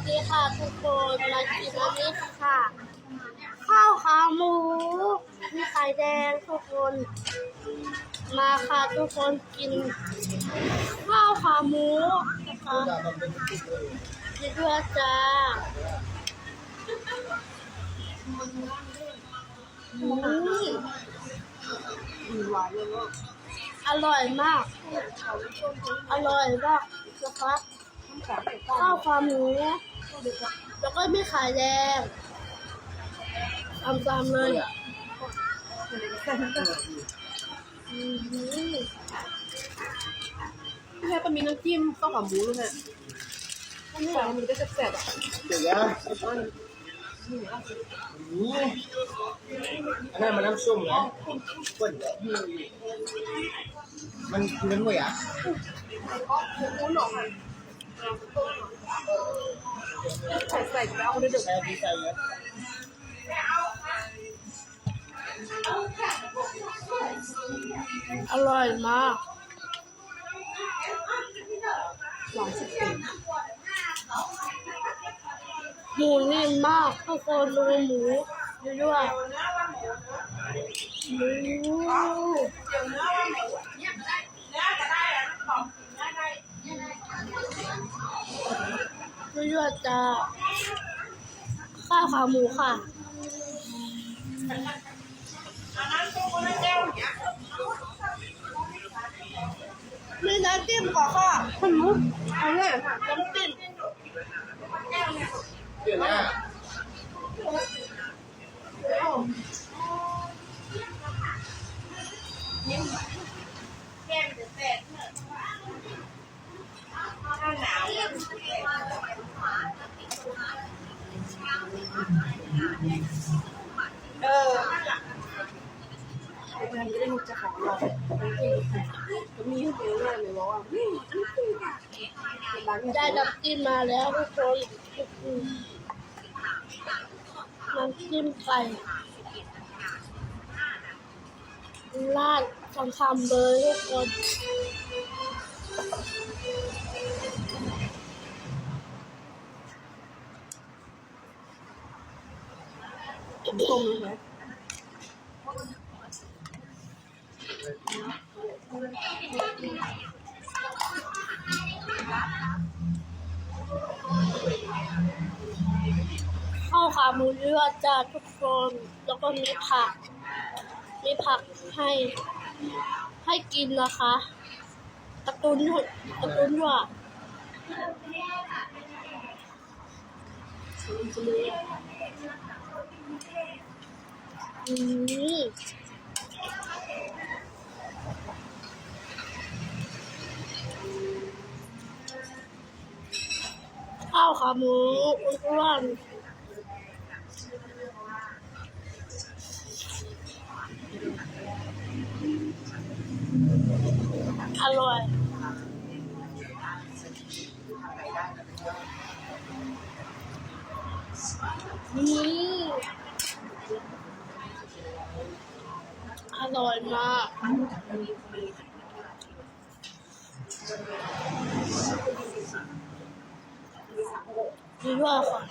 วัสดีค่ะทุกคนมากินอันนี้ค่ะ ข้าวขาหมู มีไข่แดงทุกคน มาค่ะทุกคนกิน ข้าวขาหมูนะคะกินด้วยจ้าอืมหวานเลยอร่อยมาก อร่อยมากนะคะน้ำแข็งเผ็ดข้าวขาหมู แล้วก็มีไข่แดงตามๆเลยอืมแค่ก็มีน้ำจิ้มข้าวขาหมูเลยแม่อันนี้อันนี้ก็จะแซ่บอะเดี๋ยวนะนี่อันนั้นมันน้ำส้มนะข้นแบบมันคือน้ำหน่วยอะหมูหนอง ใส่ใส่แล้วเอาได้เด็กใช่ใส่เยอะอร่อยมากหวานสุดเต็มหมูนิ่มมากทุกคนดูหมูด้วยหมู ด้วยๆจ้าข้าวขาหมูค่ะมีน้ำจิ้มก่อนค่ะคุณมุกเอาเลยน้ำจิ้มเดี๋ยวนะ เออมันจะได้มุกจะของเราจะมีให้เยอะเลยว่าอืมอันนี้คือร้านได้น้ำจิ้มมาแล้วทุกคนน้ำจิ้มไก่ราดคำๆเลยทุกคน ต้มเลยไหมข้าวขาหมูเลือดจ้าทุกคน แล้วก็มีผัก มีผักให้ ให้กินนะคะกระตุนกระตุ้นด้วย อืมข้าวขาหมูอ้วนอร่อยอืมอ ร่อยมาก ดีมากค่ะ